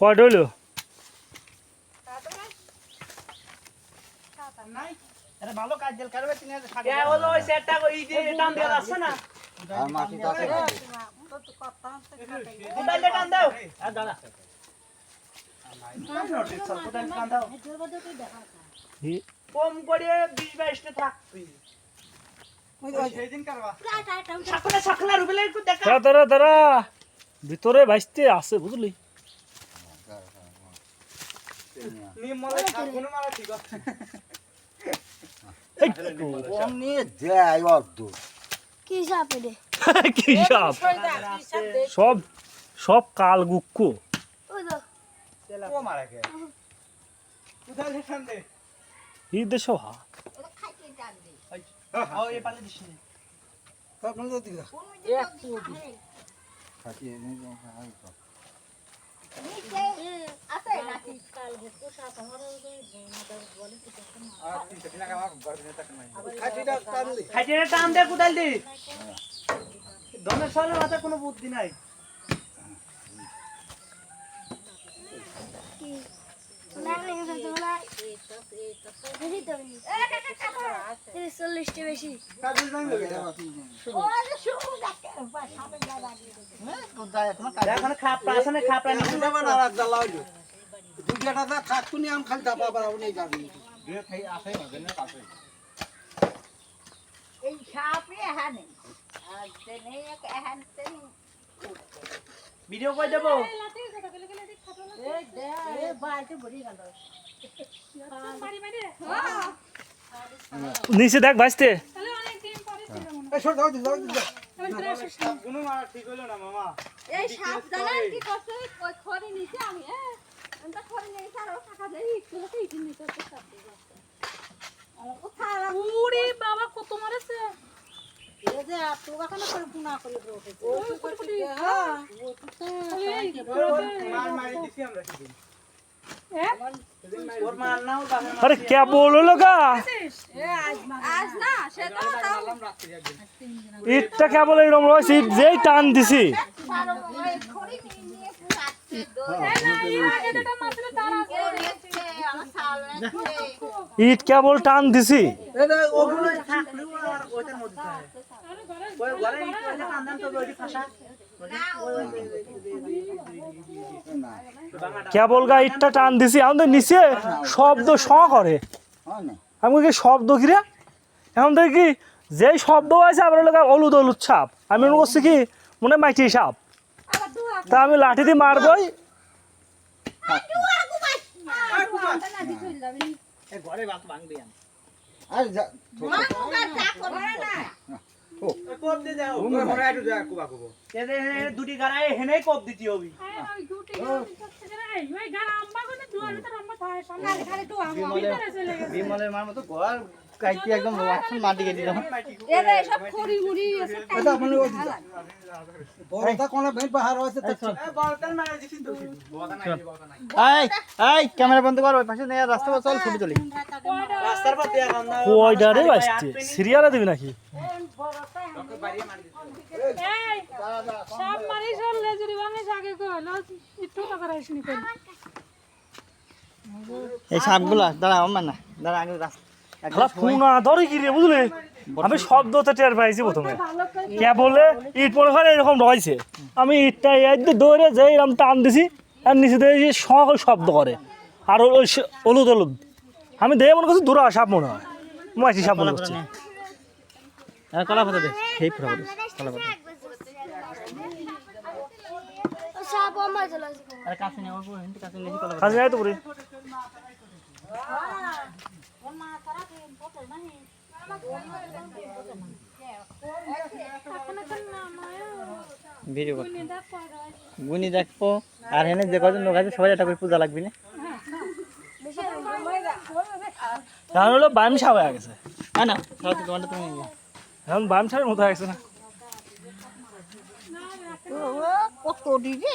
কয়টা হইল ভালো কাজ দিল কারবে তিন হাজার আছে না আর মাটি কাছে টান দাও আর কম করে বিশ বাইশটা থাকবি সেদিন কারবা দেখা দাঁড়া দাঁড়া ভিতরে ভাইস্তে আছে বুঝলি? সব সব কাল গুক্কু। এই দেশে হা। এই পালে দিস না খাটিয়ে নিয়ে আছে নাকি আর তিনটা দিন আগে আমার ঘর ভিতরে টাকা নাই খাইতে টান দে কোদাল দি কোনো বুদ্ধি নাই বলা বেশি তো তিরিশ চল্লিশটি বেশি এখন খাপড়া আছে না এই সাপে এখানে। আর তেনে এখান তেনে ভিডিও করে দেবো। নিচে দেখ ভাইস্তে কোনো আরে কে বলল একদিন। ইটটা কে বলে এরকম রয়েছে ইট যেই টান দিছি। সাল রেখছে ইট কেবল টান দিছি? কেবল গা ইটটা টান দিছি আমাদের নিচে শব্দ স করে। হয় আমি কি শব্দ কি রে? এখন দেখি কি যেই শব্দ আছে আবার লোক হলুদ হলুদ ছাপ আমি মনে করছি কি মনে হয় মাটি সাপ। তা আমি লাঠি দিয়ে মারবই ঘরে বাত ভাঙবি আর যা মা মুগা চা করবে না কোপ দিয়ে যাও। ঘুমে ঘরে একটু যা কুবা কুবো। এদের দুটি গাড়ায় হেনেই কোপ দিতে হবি। ওই দুটি এই ওই গান আম্মা কোনে দুয়ার ভিতর আম্মা থাকে সামনে খালি তো আম্মা ভিতরে চলে গেছে। বিমলের মার মতো ঘর কাইতে একদম মাটি কেটে দিলাম। এরে সব খড়ি মুড়ি এসব এটা আপনি বড়টা কোন বেন পাহাড় হইছে তো বড়টা মারা দিছিস তো বড়টা নাই বড়টা নাই। এই এই ক্যামেরা বন্ধ কর ওই পাশে নিয়ে রাস্তা চল ছবি তুলি। রাস্তার কান্দা কয়টা সিরিয়ালে দিবি নাকি? সব মারি সব লেজুরি বাংলা আগে কইলো একটু টাকা রাইসনি কই এই সাপগুলা দাঁড়া আমার না দাঁড়া আগে রাস্তা। খেলা ধরে কি রে বুঝলি? আমি শব্দতে টের পাইছি প্রথমে। কে বলে ইট মনে হয় এরকম রয়েছে আমি ইটটা এই দিয়ে দৌড়ে যাই এরকম টান দিছি আর নিচে দিয়ে সকল শব্দ করে। আর ওই হলুদ হলুদ। আমি দেখে মনে করছি দূরা সাপ মনে হয়। মাছি সাপ মনে করছি। কলা পাতা দে। সেই ফুটা বলে কলা পাতা। কাছে তো পুরি ভিডিও গুনি দেখব আর হেনে যে কজন লোক আছে সবাই একটা করে পূজা লাগবে না? এখন হলো বাম হয়ে গেছে। না না সবাই তোমারটা তুমি। এখন বাম ছাড়ের মতো আছে না। কত দিবে?